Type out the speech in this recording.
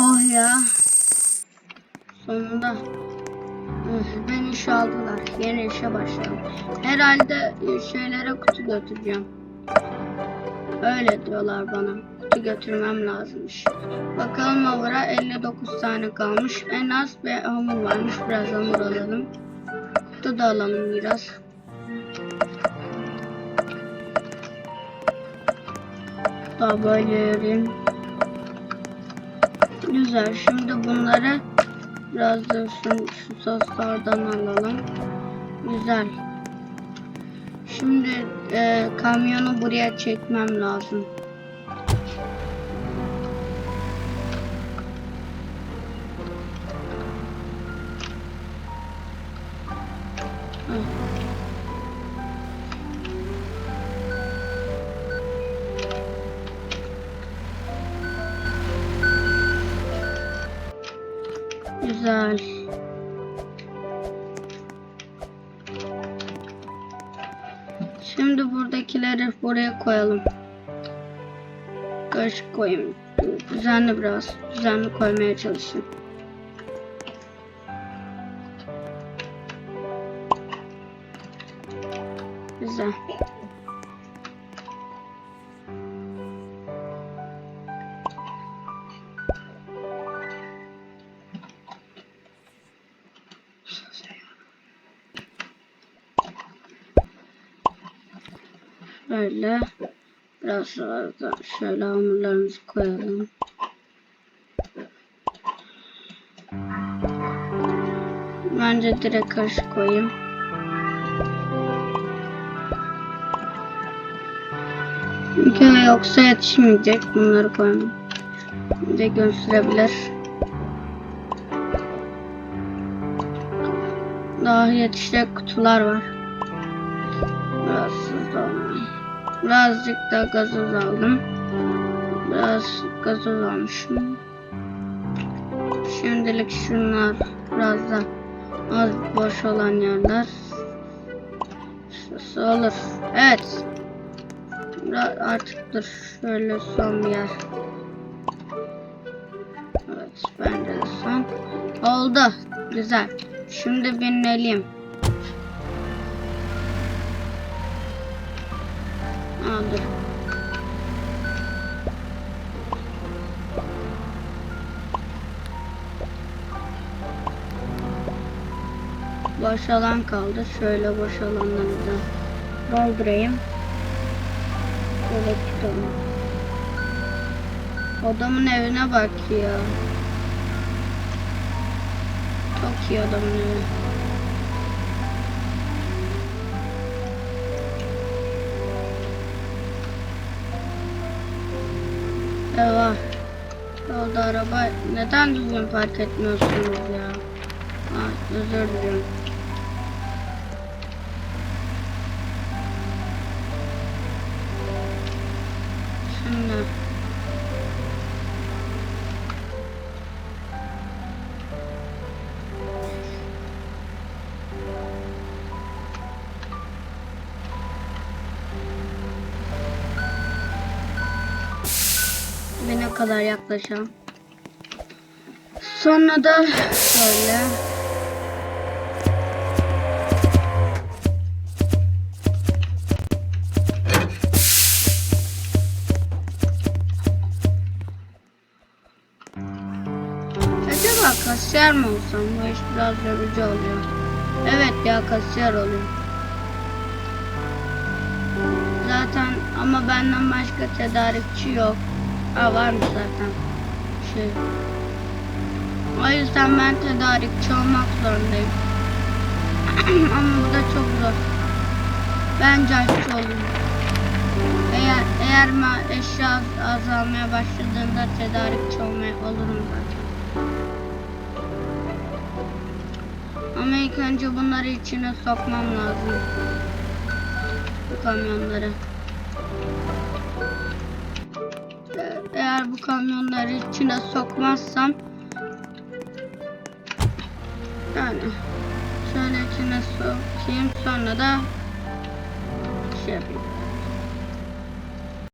Oh ya. Sonunda. Üf, Beni işe aldılar. Yeni işe başladım. Herhalde şeylere kutu götüreceğim. Öyle diyorlar bana. Kutu götürmem lazımmış. Bakalım hamura 59 tane kalmış. En az bir hamur varmış. Biraz hamur alalım. Kutu da alalım biraz. Daha böyle yürüyeyim. Güzel. Şimdi bunları biraz da şu, şu soslardan alalım. Güzel. Şimdi e, kamyonu buraya çekmem lazım. Güzel. Şimdi buradakileri buraya koyalım. Karışık koyayım. Düzenli biraz. Düzenli koymaya çalışayım. Güzel. Böyle biraz da şöyle hamurlarımızı koyalım. Bence direkt karışık koyayım. Çünkü yoksa yetişmeyecek bunları. Bir de gösterebilir. Daha yetişecek kutular var. Biraz hızlı. Birazcık da gazoz aldım. Biraz gazoz almışım. Şimdilik şunlar biraz da az boş olan yerler. Şurası olur. Evet. Biraz artık dur. Şöyle son bir yer. Evet bence de son. Oldu. Güzel. Şimdi binelim. Dur. Boş alan kaldı. Şöyle boş alanları da doldurayım. Şöyle tutalım. Adamın evine bak ya. Çok iyi adamın evi. Eyvah. Yolda araba neden düzgün park etmiyorsunuz ya? Ah, özür dilerim. Ve ne kadar yaklaşalım. Sonra da şöyle. Acaba kasiyer mi olsam? Bu iş biraz yorucu oluyor. Evet ya kasiyer oluyor. Zaten ama benden başka tedarikçi yok. Ha varmış zaten. Şey. O yüzden ben tedarikçi olmak zorundayım. ama bu da çok zor. Ben aşçı olayım. Eğer eğer ma eşya az- azalmaya başladığında tedarikçi olmaya olurum zaten. Ama ilk önce bunları içine sokmam lazım. Bu kamyonları. Eğer bu kamyonları içine sokmazsam yani şöyle içine sokayım sonra da şey yapayım.